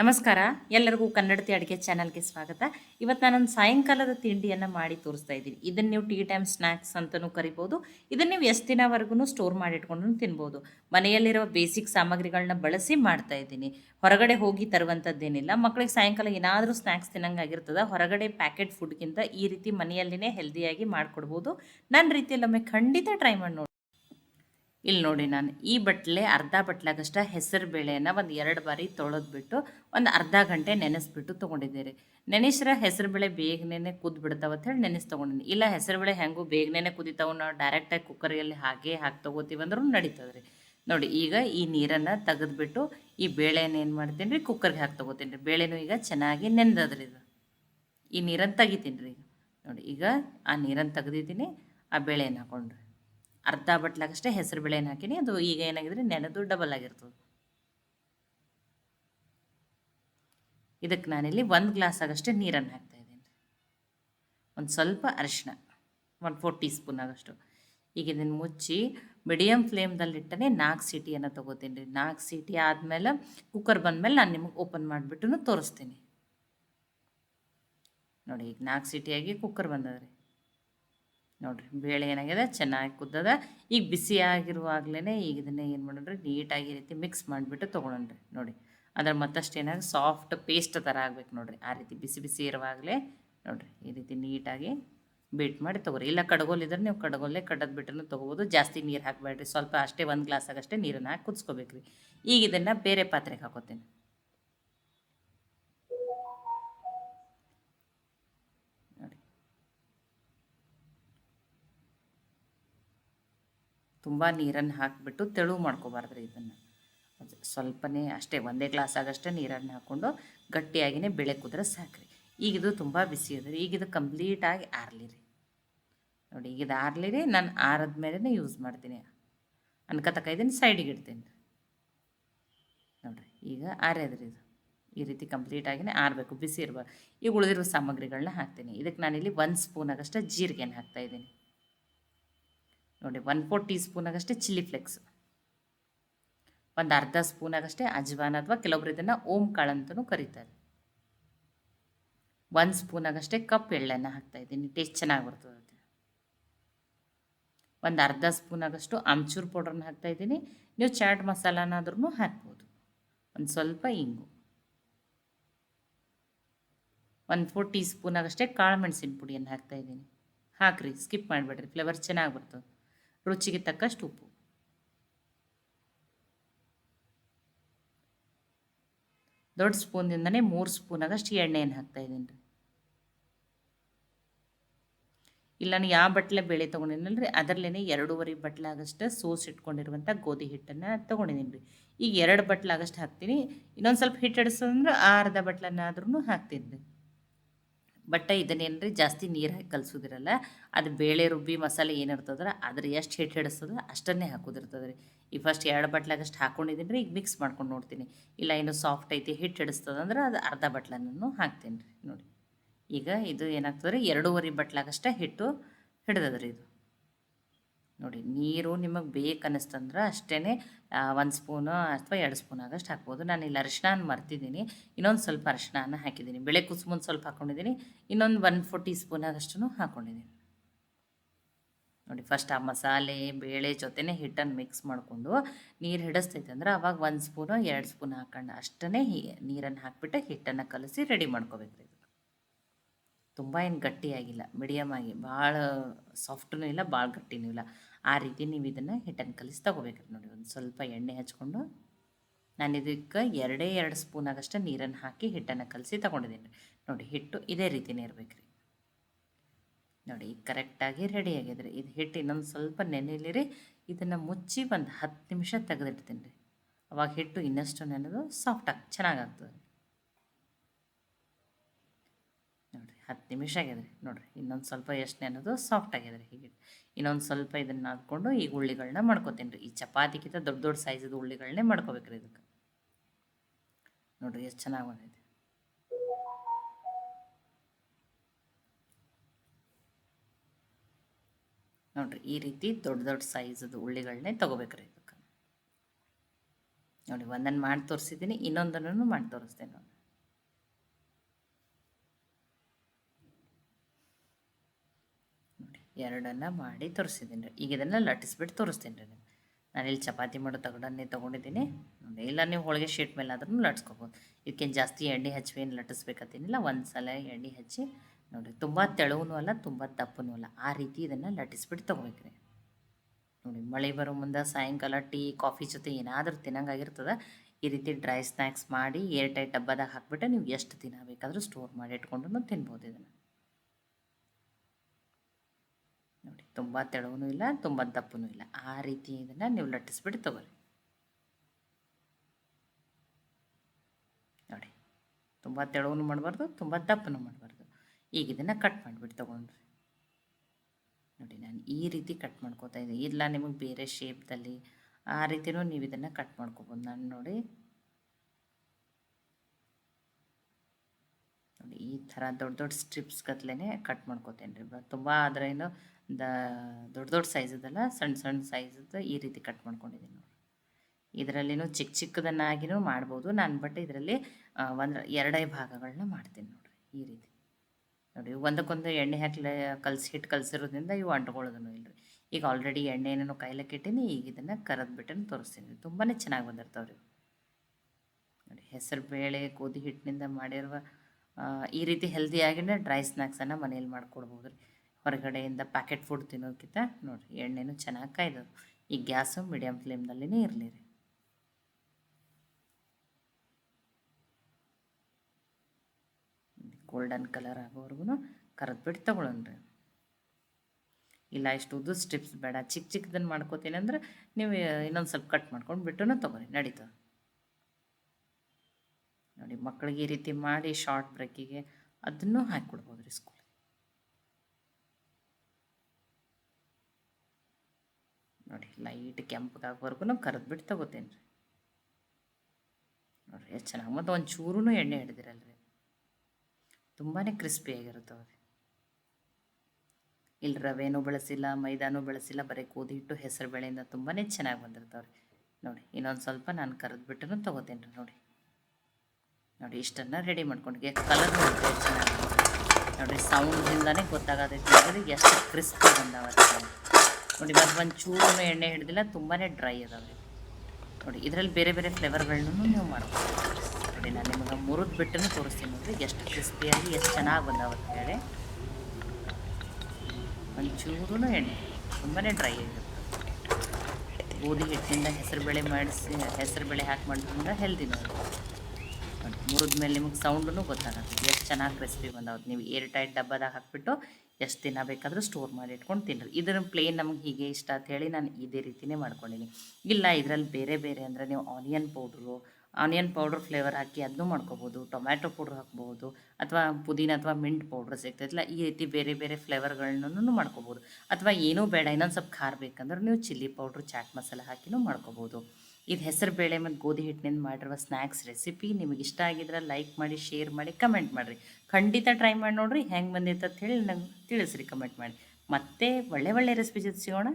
ನಮಸ್ಕಾರ. ಎಲ್ಲರಿಗೂ ಕನ್ನಡತಿ ಅಡುಗೆ ಚಾನಲ್ಗೆ ಸ್ವಾಗತ. ಇವತ್ತು ನಾನೊಂದು ಸಾಯಂಕಾಲದ ತಿಂಡಿಯನ್ನು ಮಾಡಿ ತೋರಿಸ್ತಾ ಇದ್ದೀನಿ. ಇದನ್ನು ನೀವು ಟೀ ಟೈಮ್ ಸ್ನ್ಯಾಕ್ಸ್ ಅಂತಲೂ ಕರಿಬೋದು. ಇದನ್ನು ನೀವು ಎಷ್ಟು ದಿನವರೆಗೂ ಸ್ಟೋರ್ ಮಾಡಿಟ್ಕೊಂಡು ತಿನ್ಬೋದು. ಮನೆಯಲ್ಲಿರುವ ಬೇಸಿಕ್ ಸಾಮಗ್ರಿಗಳನ್ನ ಬಳಸಿ ಮಾಡ್ತಾ ಇದ್ದೀನಿ. ಹೊರಗಡೆ ಹೋಗಿ ತರುವಂಥದ್ದೇನಿಲ್ಲ. ಮಕ್ಕಳಿಗೆ ಸಾಯಂಕಾಲ ಏನಾದರೂ ಸ್ನ್ಯಾಕ್ಸ್ ತಿನ್ನಂಗಾಗಿರ್ತದೆ ಹೊರಗಡೆ ಪ್ಯಾಕೆಟ್ ಫುಡ್ಗಿಂತ ಈ ರೀತಿ ಮನೆಯಲ್ಲಿನೇ ಹೆಲ್ದಿಯಾಗಿ ಮಾಡಿಕೊಡ್ಬೋದು. ನನ್ನ ರೀತಿಯಲ್ಲೊಮ್ಮೆ ಖಂಡಿತ ಟ್ರೈ ಮಾಡಿ ಇಲ್ಲಿ ನೋಡಿ ನಾನು, ಈ ಬಟ್ಲೆ ಅರ್ಧ ಬಟ್ಲಾಗಷ್ಟ ಹೆಸರು ಬೇಳೆಯನ್ನು ಒಂದು ಎರಡು ಬಾರಿ ತೊಳೆದ್ಬಿಟ್ಟು ಒಂದು ಅರ್ಧ ಗಂಟೆ ನೆನೆಸ್ಬಿಟ್ಟು ತೊಗೊಂಡಿದ್ದೀರಿ. ನೆನೆಸ್ರೆ ಹೆಸರು ಬೇಳೆ ಬೇಗನೆ ಅಂತ ಹೇಳಿ ನೆನೆಸಿ ತೊಗೊಂಡಿನಿ. ಇಲ್ಲ ಹೆಸರು ಬೇಳೆ ಹೆಂಗೂ ಬೇಗನೆ ಕುದಿತಾವು ನಾವು ಡೈರೆಕ್ಟಾಗಿ ಕುಕ್ಕರಲ್ಲಿ ಹಾಗೆ ಹಾಕಿ ತೊಗೋತೀವಿ ಅಂದ್ರೂ ನಡೀತದೆ ರೀ ನೋಡಿ ಈಗ ಈ ನೀರನ್ನು ತೆಗೆದ್ಬಿಟ್ಟು ಈ ಬೇಳೆನ ಏನು ಮಾಡ್ತೀನಿ ರೀ ಕುಕ್ಕರ್ಗೆ ಹಾಕಿ ತೊಗೋತೀನಿ ರೀ ಬೇಳೆನೂ ಈಗ ಚೆನ್ನಾಗಿ ನೆಂದದ್ರಿ ಇದು. ಈ ನೀರನ್ನು ತೆಗಿತೀನಿ ರೀ ನೋಡಿ ಈಗ ಆ ನೀರನ್ನು ತೆಗೆದಿದ್ದೀನಿ, ಆ ಬೇಳೆನ ಹಾಕೊಂಡ್ರಿ. ಅರ್ಧ ಬಟ್ಲಾಗಷ್ಟೇ ಹೆಸರು ಬೇಳೆನ ಹಾಕೀನಿ. ಅದು ಈಗ ಏನಾಗಿದ್ರೆ ನೆನೆದು ಡಬಲ್ ಆಗಿರ್ತದೆ. ಇದಕ್ಕೆ ನಾನಿಲ್ಲಿ ಒಂದು ಗ್ಲಾಸ್ ಆಗಷ್ಟೇ ನೀರನ್ನು ಹಾಕ್ತಾ ಇದ್ದೀನಿ. ಒಂದು ಸ್ವಲ್ಪ ಅರಿಶಿನ ಒಂದು ಫೋರ್ ಟೀ ಸ್ಪೂನ್ ಆಗಷ್ಟು. ಈಗ ಇದನ್ನು ಮುಚ್ಚಿ ಮೀಡಿಯಮ್ ಫ್ಲೇಮ್ದಲ್ಲಿಟ್ಟನೆ ನಾಲ್ಕು ಸೀಟಿಯನ್ನು ತೊಗೋತೀನಿ ರೀ. ನಾಲ್ಕು ಸೀಟಿ ಆದಮೇಲೆ ಕುಕ್ಕರ್ ಬಂದಮೇಲೆ ನಾನು ನಿಮಗೆ ಓಪನ್ ಮಾಡಿಬಿಟ್ಟು ತೋರಿಸ್ತೀನಿ. ನೋಡಿ, ಈಗ ನಾಲ್ಕು ಸೀಟಿಯಾಗಿ ಕುಕ್ಕರ್ ಬಂದದ್ರಿ. ನೋಡಿರಿ, ಬೇಳೆ ಏನಾಗಿದೆ? ಚೆನ್ನಾಗಿ ಕುದ್ದದ. ಈಗ ಬಿಸಿ ಆಗಿರುವಾಗಲೇ ಈಗ ಇದನ್ನೇ ಏನು ಮಾಡೋಣ್ರಿ? ನೀಟಾಗಿ ಈ ರೀತಿ ಮಿಕ್ಸ್ ಮಾಡಿಬಿಟ್ಟು ತೊಗೊಳೋಣ್ರಿ, ನೋಡಿ. ಅದ್ರ ಮತ್ತಷ್ಟು ಏನಾಗ ಸಾಫ್ಟ್ ಪೇಸ್ಟ್ ಥರ ಆಗ್ಬೇಕು ನೋಡಿರಿ, ಆ ರೀತಿ ಬಿಸಿ ಬಿಸಿ ಇರುವಾಗಲೇ ನೋಡಿರಿ, ಈ ರೀತಿ ನೀಟಾಗಿ ಬೀಟ್ ಮಾಡಿ ತೊಗೊರಿ. ಇಲ್ಲ ಕಡಗೋಲ್ ಇದ್ರೆ ನೀವು ಕಡಗೋಲೆ ಕಡದ್ ಬಿಟ್ಟರೆ ತೊಗೋಬೋದು. ಜಾಸ್ತಿ ನೀರು ಹಾಕಬೇಡ್ರಿ. ಸ್ವಲ್ಪ ಅಷ್ಟೇ ಒಂದು ಗ್ಲಾಸಾಗಷ್ಟೇ ನೀರನ್ನು ಹಾಕಿ ಕುದಿಸ್ಕೋಬೇಕ್ರಿ. ಈಗ ಇದನ್ನು ಬೇರೆ ಪಾತ್ರೆಗೆ ಹಾಕೋತೀನಿ. ತುಂಬ ನೀರನ್ನು ಹಾಕಿಬಿಟ್ಟು ತೆಳು ಮಾಡ್ಕೋಬಾರ್ದ್ರಿ ಇದನ್ನು. ಸ್ವಲ್ಪನೇ ಅಷ್ಟೇ, ಒಂದೇ ಗ್ಲಾಸ್ ಆಗಷ್ಟೇ ನೀರನ್ನು ಹಾಕ್ಕೊಂಡು ಗಟ್ಟಿಯಾಗಿನೇ ಬೆಳೆ ಕುದ್ರೆ ಸಾಕ್ರಿ. ಈಗ ಇದು ತುಂಬ ಬಿಸಿ ಅದ ರೀ, ಈಗ ಇದು ಕಂಪ್ಲೀಟಾಗಿ ಆರಲಿ ರೀ ನೋಡಿ ಈಗಿದು ಆರಲಿ ರೀ ನಾನು ಆರದ ಮೇಲೇ ಯೂಸ್ ಮಾಡ್ತೀನಿ. ಅನ್ಕತಕ್ಕ ಇದನ್ನು ಸೈಡಿಗೆ ಇಡ್ತೀನಿ. ನೋಡಿರಿ, ಈಗ ಆರ್ಯದ್ರಿ ಇದು. ಈ ರೀತಿ ಕಂಪ್ಲೀಟಾಗಿನೇ ಆರಬೇಕು, ಬಿಸಿ ಇರಬಾರ್ದು. ಈಗ ಉಳಿದಿರೋ ಸಾಮಗ್ರಿಗಳನ್ನ ಹಾಕ್ತೀನಿ. ಇದಕ್ಕೆ ನಾನಿಲ್ಲಿ ಒಂದು ಸ್ಪೂನಾಗಷ್ಟೇ ಜೀರಿಗೆನ ಹಾಕ್ತಾಯಿದ್ದೀನಿ ನೋಡಿ ಒನ್ ಫೋರ್ ಟೀ ಸ್ಪೂನಾಗಷ್ಟೇ ಚಿಲ್ಲಿ ಫ್ಲೆಕ್ಸ್ ಒಂದು ಅರ್ಧ ಸ್ಪೂನಾಗಷ್ಟೇ ಅಜ್ವಾನ ಅಥವಾ ಕೆಲವೊಬ್ರು ಇದನ್ನು ಓಂ ಕಾಳು ಅಂತಲೂ ಕರೀತಾರೆ. ಒಂದು ಸ್ಪೂನಾಗಷ್ಟೇ ಕಪ್ ಎಳ್ಳನ್ನು ಹಾಕ್ತಾಯಿದ್ದೀನಿ ಟೇಸ್ಟ್ ಚೆನ್ನಾಗಿ ಬರ್ತದೆ ಒಂದು ಅರ್ಧ ಸ್ಪೂನಾಗಷ್ಟು ಆಮ್ಚೂರ್ ಪೌಡ್ರನ್ನ ಹಾಕ್ತಾಯಿದ್ದೀನಿ ನೀವು ಚಾಟ್ ಮಸಾಲಾನಾದ್ರೂ ಹಾಕ್ಬೋದು. ಒಂದು ಸ್ವಲ್ಪ ಇಂಗು. ಒಂದು ಫೋರ್ ಟೀ ಸ್ಪೂನಾಗಷ್ಟೇ ಕಾಳು ಮೆಣಸಿನ ಪುಡಿಯನ್ನು ಹಾಕ್ತಾಯಿದ್ದೀನಿ ಹಾಕ್ರಿ ಸ್ಕಿಪ್ ಮಾಡಿಬಿಡ್ರಿ ಫ್ಲೇವರ್ ಚೆನ್ನಾಗಿ ಬರ್ತದೆ. ರುಚಿಗೆ ತಕ್ಕಷ್ಟು ಉಪ್ಪು. ದೊಡ್ಡ ಸ್ಪೂನ್ದಿಂದನೇ ಮೂರು ಸ್ಪೂನಾಗಷ್ಟು ಎಣ್ಣೆಯನ್ನು ಹಾಕ್ತಾಯಿದ್ದೀನಿ ರೀ. ಇಲ್ಲ, ನಾನು ಯಾವ ಬಟ್ಲೆ ಬೇಳೆ ತೊಗೊಂಡಿನಲ್ಲ ರೀ ಅದರಲ್ಲೇ ಎರಡೂವರೆ ಬಟ್ಲಾಗಷ್ಟು ಸೋಸ್ ಇಟ್ಕೊಂಡಿರುವಂಥ ಗೋಧಿ ಹಿಟ್ಟನ್ನು ತೊಗೊಂಡಿದ್ದೀನಿ ರೀ. ಈಗ ಎರಡು ಬಟ್ಲಾಗಷ್ಟು ಹಾಕ್ತೀನಿ, ಇನ್ನೊಂದು ಸ್ವಲ್ಪ ಹಿಟ್ಟು ಹಿಡಿಸೋದಂದ್ರೆ ಅರ್ಧ ಬಟ್ಲನ್ನಾದ್ರೂ ಹಾಕ್ತೀನಿ ರೀ. ಬಟ್ ಇದನ್ನೇನು ರೀ ಜಾಸ್ತಿ ನೀರು ಹಾಕಿ ಕಲಿಸೋದಿರಲ್ಲ, ಅದು ಬೇಳೆ ರುಬ್ಬಿ ಮಸಾಲೆ ಏನಿರ್ತದ್ರೆ ಅದ್ರ ಎಷ್ಟು ಹಿಟ್ಟು ಹಿಡಿಸ್ತದ ಅಷ್ಟನ್ನೇ ಹಾಕೋದಿರ್ತದೆ ರೀ ಈ ಫಸ್ಟ್ ಎರಡು ಬಟ್ಲಾಗಷ್ಟು ಹಾಕ್ಕೊಂಡಿದ್ದೀನಿ ರೀ ಈಗ ಮಿಕ್ಸ್ ಮಾಡ್ಕೊಂಡು ನೋಡ್ತೀನಿ. ಇಲ್ಲ ಏನು ಸಾಫ್ಟ್ ಐತಿ ಹಿಟ್ಟು ಹಿಡಿಸ್ತದ ಅಂದ್ರೆ ಅದು ಅರ್ಧ ಬಟ್ಲನ್ನು ಹಾಕ್ತೀನಿ ರೀ ನೋಡಿ. ಈಗ ಇದು ಏನಾಗ್ತದೆ ರೀ ಎರಡೂವರೆ ಬಟ್ಲಾಗಷ್ಟೇ ಹಿಟ್ಟು ಹಿಡ್ದದ್ರಿ ಇದು. ನೋಡಿ, ನೀರು ನಿಮಗೆ ಬೇಕನ್ನಿಸ್ತಂದ್ರೆ ಅಷ್ಟೇ ಒಂದು ಸ್ಪೂನು ಅಥವಾ ಎರಡು ಸ್ಪೂನ್ ಆಗಷ್ಟು ಹಾಕ್ಬೋದು. ನಾನು ಇಲ್ಲಿ ಅರಿಶಿನ ಮರ್ತಿದ್ದೀನಿ ಇನ್ನೊಂದು ಸ್ವಲ್ಪ ಅರಿಶಿನ ಹಾಕಿದ್ದೀನಿ. ಬೆಳೆ ಕುಸುಮೊಂದು ಸ್ವಲ್ಪ ಹಾಕ್ಕೊಂಡಿದ್ದೀನಿ ಇನ್ನೊಂದು ಒನ್ ಫೋರ್ ಟೀ ಸ್ಪೂನ್ ಆಗಷ್ಟು ಹಾಕ್ಕೊಂಡಿದ್ದೀನಿ ನೋಡಿ, ಫಸ್ಟ್ ಆ ಮಸಾಲೆ, ಬೇಳೆ ಜೊತೆನೇ ಹಿಟ್ಟನ್ನು ಮಿಕ್ಸ್ ಮಾಡಿಕೊಂಡು ನೀರು ಹಿಡಿಸ್ತೈತೆ ಅವಾಗ ಒಂದು ಸ್ಪೂನು ಎರಡು ಸ್ಪೂನ್ ಹಾಕೊಂಡು ಅಷ್ಟೇ ನೀರನ್ನು ಹಾಕಿಬಿಟ್ಟು ಹಿಟ್ಟನ್ನು ಕಲಸಿ ರೆಡಿ ಮಾಡ್ಕೋಬೇಕು ಇದು. ತುಂಬ ಏನು ಗಟ್ಟಿಯಾಗಿಲ್ಲ ಮೀಡಿಯಮ್ ಆಗಿ ಭಾಳ ಸಾಫ್ಟೂ ಇಲ್ಲ ಭಾಳ ಗಟ್ಟಿನೂ ಇಲ್ಲ. ಆ ರೀತಿ ನೀವು ಇದನ್ನು ಹಿಟ್ಟನ್ನು ಕಲಿಸಿ ತೊಗೋಬೇಕ್ರಿ ನೋಡಿ. ಒಂದು ಸ್ವಲ್ಪ ಎಣ್ಣೆ ಹಚ್ಕೊಂಡು ನಾನು ಇದಕ್ಕೆ ಎರಡೇ ಎರಡು ಸ್ಪೂನ್ ನೀರನ್ನು ಹಾಕಿ ಹಿಟ್ಟನ್ನು ಕಲಸಿ ತೊಗೊಂಡಿದ್ದೀನಿ. ನೋಡಿ, ಹಿಟ್ಟು ಇದೇ ರೀತಿನೇ ಇರಬೇಕು ರೀ ನೋಡಿ ಕರೆಕ್ಟಾಗಿ ರೆಡಿ ಆಗ್ಯದ್ರಿ ಇದು ಹಿಟ್ಟು ಇನ್ನೊಂದು ಸ್ವಲ್ಪ ನೆನೆಲಿರಿ. ಇದನ್ನು ಮುಚ್ಚಿ ಒಂದು ಹತ್ತು ನಿಮಿಷ ತೆಗೆದಿಡ್ತೀನಿ ರೀ ಅವಾಗ ಹಿಟ್ಟು ಇನ್ನಷ್ಟು ನೆನೆದು ಸಾಫ್ಟಾಗಿ ಚೆನ್ನಾಗಾಗ್ತದೆ. ನೋಡಿರಿ, ಹತ್ತು ನಿಮಿಷ ಆಗ್ಯದ್ರಿ ನೋಡಿರಿ, ಇನ್ನೊಂದು ಸ್ವಲ್ಪ ಎಷ್ಟು ನೆನೆದು ಸಾಫ್ಟ್ ಹೀಗೆ ಇನ್ನೊಂದು ಸ್ವಲ್ಪ ಇದನ್ನು ಹಾಕ್ಕೊಂಡು ಈಗ ಉಳ್ಳಿಗಳನ್ನ ಮಾಡ್ಕೊತೀನಿ ರೀ. ಈ ಚಪಾತಿಗಿಂತ ದೊಡ್ಡ ದೊಡ್ಡ ಸೈಜದ ಉಳ್ಳಿಗಳನ್ನೇ ಮಾಡ್ಕೋಬೇಕ್ರಿ ಇದಕ್ಕೆ. ನೋಡಿರಿ ಎಷ್ಟು ಚೆನ್ನಾಗಿ ಬಂದಿದೆ ನೋಡಿರಿ ಈ ರೀತಿ ದೊಡ್ಡ ದೊಡ್ಡ ಸೈಜದ ಉಳ್ಳಿಗಳನ್ನೇ ತೊಗೋಬೇಕ್ರಿ ಇದಕ್ಕೆ. ನೋಡಿ ಒಂದನ್ನು ಮಾಡಿ ತೋರಿಸಿದ್ದೀನಿ, ಇನ್ನೊಂದನ್ನು ಮಾಡಿ ತೋರಿಸ್ತೇನೆ ನೋಡಿ ಎರಡನ್ನು ಮಾಡಿ ತೋರಿಸಿದ್ದೀನಿ ರೀ. ಈಗ ಇದನ್ನು ಲಟ್ಟಿಸ್ಬಿಟ್ಟು ತೋರಿಸ್ತೀನಿ ರೀ ನಾನು ನಾನಿಲ್ಲಿ ಚಪಾತಿ ಮಾಡೋ ತಗಡನ್ನೇ ತೊಗೊಂಡಿದ್ದೀನಿ. ಇಲ್ಲ ನೀವು ಹೋಳಿಗೆ ಶೀಟ್ ಮೇಲೆ ಆದ್ರೂ ಲಟ್ಸ್ಕೊಬೋದು. ಇದಕ್ಕೇನು ಜಾಸ್ತಿ ಎಣ್ಣೆ ಹಚ್ಚಿ ಏನು ಲಟ್ಟಿಸ್ಬೇಕತ್ತೀನಿಲ್ಲ ಒಂದು ಸಲ ಎಣ್ಣೆ ಹಚ್ಚಿ ನೋಡಿ, ತುಂಬ ತೆಳುವೂ ಅಲ್ಲ, ತುಂಬ ತಪ್ಪನೂ ಅಲ್ಲ. ಆ ರೀತಿ ಇದನ್ನು ಲಟ್ಟಿಸ್ಬಿಟ್ಟು ತೊಗೋಬೇಕ್ರಿ ನೋಡಿ, ಮಳೆ ಬರೋ ಮುಂದೆ ಸಾಯಂಕಾಲ ಟೀ, ಕಾಫಿ ಜೊತೆ ಏನಾದರೂ ತಿನ್ನಂಗಾಗಿರ್ತದೆ. ಈ ರೀತಿ ಡ್ರೈ ಸ್ನ್ಯಾಕ್ಸ್ ಮಾಡಿ ಏರ್ ಟೈಟ್ ಡಬ್ಬದಾಗ ಹಾಕ್ಬಿಟ್ಟು ನೀವು ಎಷ್ಟು ದಿನ ಬೇಕಾದರೂ ಸ್ಟೋರ್ ಮಾಡಿ ಇಟ್ಕೊಂಡು ತಿನ್ಬೋದು ಇದನ್ನು ನೋಡಿ ತುಂಬ ತೆಳುವೂ ಇಲ್ಲ, ತುಂಬ ದಪ್ಪನೂ ಇಲ್ಲ. ಆ ರೀತಿ ಇದನ್ನು ನೀವು ಲಟ್ಟಿಸ್ಬಿಟ್ಟು ತಗೋರಿ. ನೋಡಿ, ತುಂಬ ತೆಳವೂ ಮಾಡಬಾರ್ದು, ತುಂಬ ದಪ್ಪನೂ ಮಾಡಬಾರ್ದು. ಈಗ ಇದನ್ನು ಕಟ್ ಮಾಡಿಬಿಟ್ಟು ತೊಗೊಂಡ್ರಿ. ನೋಡಿ, ನಾನು ಈ ರೀತಿ ಕಟ್ ಮಾಡ್ಕೋತಾ ಇದ್ದೀನಿ. ಇಲ್ಲ ನಿಮಗೆ ಬೇರೆ ಶೇಪ್ದಲ್ಲಿ ಆ ರೀತಿನೂ ನೀವು ಇದನ್ನು ಕಟ್ ಮಾಡ್ಕೋಬೋದು. ನಾನು ನೋಡಿ ನೋಡಿ, ಈ ಥರ ದೊಡ್ಡ ದೊಡ್ಡ ಸ್ಟ್ರಿಪ್ಸ್ ಕತ್ಲೇ ಕಟ್ ಮಾಡ್ಕೋತೇನೆ ರೀ ತುಂಬ ಆದರೆ ಏನು ದ ದೊಡ್ಡ ದೊಡ್ಡ ಸೈಜದಲ್ಲ ಸಣ್ಣ ಸಣ್ಣ ಸೈಜದ್ದು ಈ ರೀತಿ ಕಟ್ ಮಾಡ್ಕೊಂಡಿದ್ದೀನಿ ನೋಡಿ ಇದರಲ್ಲಿನೂ ಚಿಕ್ಕ ಚಿಕ್ಕದನ್ನಾಗಿನೂ ಮಾಡ್ಬೋದು. ನಾನು ಬಟ್ ಇದರಲ್ಲಿ ಒಂದು ಎರಡೇ ಭಾಗಗಳನ್ನ ಮಾಡ್ತೀನಿ ನೋಡಿರಿ ಈ ರೀತಿ. ನೋಡಿ ಒಂದಕ್ಕೊಂದು ಎಣ್ಣೆ ಹಾಕಿ ಕಲಸಿ ಹಿಟ್ಟು ಕಲಸಿರೋದ್ರಿಂದ ಇವು ಅಂಟ್ಕೊಳ್ಳೋದನ್ನು ಇಲ್ಲರಿ ಈಗ ಆಲ್ರೆಡಿ ಎಣ್ಣೆಯನ್ನು ಕೈಲಕ್ಕೆ ಇಟ್ಟೀನಿ, ಈಗ ಇದನ್ನು ಕರೆದು ಬಿಟ್ಟು ತೋರಿಸ್ತೀನಿ. ತುಂಬಾ ಚೆನ್ನಾಗಿ ಬಂದಿರ್ತಾವ್ರಿ ನೋಡಿ, ಹೆಸರು ಬೇಳೆ, ಗೋಧಿ ಹಿಟ್ಟಿನಿಂದ ಮಾಡಿರುವ ಈ ರೀತಿ ಹೆಲ್ದಿಯಾಗಿನೇ ಡ್ರೈ ಸ್ನ್ಯಾಕ್ಸನ್ನು ಮನೇಲಿ ಮಾಡ್ಕೊಡ್ಬೋದು ರೀ ಹೊರಗಡೆಯಿಂದ ಪ್ಯಾಕೆಟ್ ಫುಡ್ ತಿನ್ನೋದಕ್ಕಿಂತ ನೋಡಿರಿ, ಎಣ್ಣೆನೂ ಚೆನ್ನಾಗಿ ಕಾಯ್ದದು ಈ ಗ್ಯಾಸು ಮೀಡಿಯಮ್ ಫ್ಲೇಮ್ನಲ್ಲಿನೇ ಇರಲಿ ರೀ. ಗೋಲ್ಡನ್ ಕಲರ್ ಆಗೋವರೆಗೂ ಕರೆದ್ಬಿಟ್ಟು ರೀ. ಇಲ್ಲ, ಇಷ್ಟು ಉದ್ದು ಸ್ಟ್ರಿಪ್ಸ್ ಬೇಡ ಚಿಕ್ಕ ಚಿಕ್ಕದನ್ನು ಮಾಡ್ಕೋತೀನಿ ಅಂದ್ರೆ ನೀವು ಇನ್ನೊಂದು ಸ್ವಲ್ಪ ಕಟ್ ಮಾಡ್ಕೊಂಡು ಬಿಟ್ಟು ತೊಗೊರಿ, ನಡೀತದೆ. ನೋಡಿ ಮಕ್ಕಳಿಗೆ ಈ ರೀತಿ ಮಾಡಿ ಶಾರ್ಟ್ ಬ್ರೇಕಿಗೆ ಅದನ್ನು ಹಾಕಿಕೊಡ್ಬೋದು ರೀ ಸ್ಕೂಲ್ ನೋಡಿ ಲೈಟ್ ಕೆಂಪಗಾಗೋವರೆಗೂ ಕರೆದ್ಬಿಟ್ಟು ತಗೋತೇನೆ ರೀ ನೋಡಿರಿ, ಎಷ್ಟು ಚೆನ್ನಾಗಿ ಮತ್ತು ಒಂದು ಚೂರೂ ಎಣ್ಣೆ ಹಿಡ್ದಿರಲ್ರಿ. ತುಂಬಾ ಕ್ರಿಸ್ಪಿಯಾಗಿರುತ್ತವೆ ರೀ ಇಲ್ಲಿ ರವೆನೂ ಬಳಸಿಲ್ಲ, ಮೈದಾನೂ ಬಳಸಿಲ್ಲ, ಬರೀ ಗೋಧಿ ಹಿಟ್ಟು ಹೆಸರು ಬೇಳೆಯಿಂದ ತುಂಬಾ ಚೆನ್ನಾಗಿ ಬಂದಿರ್ತಾವ್ರಿ ನೋಡಿ, ಇನ್ನೊಂದು ಸ್ವಲ್ಪ ನಾನು ಕರೆದ್ಬಿಟ್ಟು ತೊಗೋತೀನಿ ರೀ ನೋಡಿ. ನೋಡಿ, ಇಷ್ಟನ್ನು ರೆಡಿ ಮಾಡ್ಕೊಂಡಿಗೆ ಕಲರ್ ನೋಡಿದ್ರೆ ಚೆನ್ನಾಗಿ ನೋಡಿರಿ ಸೌಂಡ್ದಿಂದನೇ ಗೊತ್ತಾಗೋದೈತಿ ಎಷ್ಟು ಕ್ರಿಸ್ಪಿ ಬಂದಾವ ನೋಡಿ ಇವತ್ತು ಒಂದು ಚೂರು ಎಣ್ಣೆ ಹಿಡಿದಿಲ್ಲ ತುಂಬಾ ಡ್ರೈ ಅದಾವೆ. ನೋಡಿ, ಇದರಲ್ಲಿ ಬೇರೆ ಬೇರೆ ಫ್ಲೇವರ್ಗಳನ್ನು ನೀವು ಮಾಡ್ಬೋದು. ನೋಡಿ, ನಾನು ನಿಮಗೆ ಮುರಿದು ಬಿಟ್ಟು ತೋರಿಸ್ತೀನಿ ನೋಡಿರಿ, ಎಷ್ಟು ಕ್ರಿಸ್ಪಿಯಾಗಿ ಎಷ್ಟು ಚೆನ್ನಾಗಿ ಬಂದಾವ ಅಂತ ಹೇಳಿ. ಒಂಚೂರು ಎಣ್ಣೆ ತುಂಬಾ ಡ್ರೈ ಆಗಿರುತ್ತೆ. ಗೋಧಿ ಹಿಟ್ಟಿನಿಂದ ಹೆಸರುಬೇಳೆ ಮಾಡಿಸಿ, ಹೆಸರುಬೇಳೆ ಹಾಕಿ ಮಾಡಿದ್ರಿಂದ ಹೆಲ್ದಿ ನೋಡಿ ಮುರಿದ ಮೇಲೆ ನಿಮಗೆ ಸೌಂಡೂ ಗೊತ್ತಾಗುತ್ತೆ. ಎಷ್ಟು ಚೆನ್ನಾಗಿ ರೆಸಿಪಿ ಬಂದಾವ ನೀವು ಏರ್ ಟೈಟ್ ಡಬ್ಬದಾಗ ಹಾಕ್ಬಿಟ್ಟು ಎಷ್ಟು ದಿನ ಬೇಕಾದರೂ ಸ್ಟೋರ್ ಮಾಡಿ ಇಟ್ಕೊಂಡು ತಿನ್ನಿರಿ ಇದರ ಪ್ಲೇನ್ ನಮಗೆ ಹೀಗೆ ಇಷ್ಟ ಅಂತ ಹೇಳಿ ನಾನು ಇದೇ ರೀತಿಯೇ ಮಾಡ್ಕೊಂಡಿನಿ. ಇಲ್ಲ, ಇದರಲ್ಲಿ ಬೇರೆ ಬೇರೆ ಅಂದರೆ ನೀವು onion powder, onion powder flavour ಹಾಕಿ ಅದನ್ನು ಮಾಡ್ಕೋಬೋದು, ಟೊಮ್ಯಾಟೊ ಪೌಡ್ರ್ ಹಾಕ್ಬೋದು, ಅಥವಾ ಪುದೀನ ಅಥವಾ ಮಿಂಟ್ ಪೌಡ್ರ್ ಸಿಗ್ತೈತಿಲ್ಲ ಈ ರೀತಿ ಬೇರೆ ಬೇರೆ ಫ್ಲೇವರ್ಗಳನ್ನೂ ಮಾಡ್ಕೋಬೋದು. ಅಥವಾ ಏನೂ ಬೇಡ, ಇನ್ನೊಂದು ಸ್ವಲ್ಪ ಖಾರ ಬೇಕಂದ್ರೆ ನೀವು ಚಿಲ್ಲಿ ಪೌಡ್ರ್, ಚಾಟ್ ಮಸಾಲ ಹಾಕಿನೂ ಮಾಡ್ಕೋಬೋದು. ಇದು ಹೆಸರು ಬೇಳೆ ಮತ್ತು ಗೋಧಿ ಹಿಟ್ಟಿನಿಂದ ಮಾಡಿರುವ ಸ್ನ್ಯಾಕ್ಸ್ ರೆಸಿಪಿ ನಿಮಗೆ ಇಷ್ಟ ಆಗಿದ್ರೆ ಲೈಕ್ ಮಾಡಿ ಶೇರ್ ಮಾಡಿ ಕಮೆಂಟ್ ಮಾಡಿರಿ. ಖಂಡಿತ ಟ್ರೈ ಮಾಡಿ ನೋಡಿರಿ. ಹೆಂಗೆ ಬಂದಿತ್ತು ಅಂತ ಹೇಳಿ ನಂಗೆ ತಿಳಿಸ್ರಿ ಕಮೆಂಟ್ ಮಾಡಿ. ಮತ್ತೆ ಒಳ್ಳೆ ಒಳ್ಳೆ ರೆಸಿಪಿ ಜೊತೆ ಸಿಗೋಣ.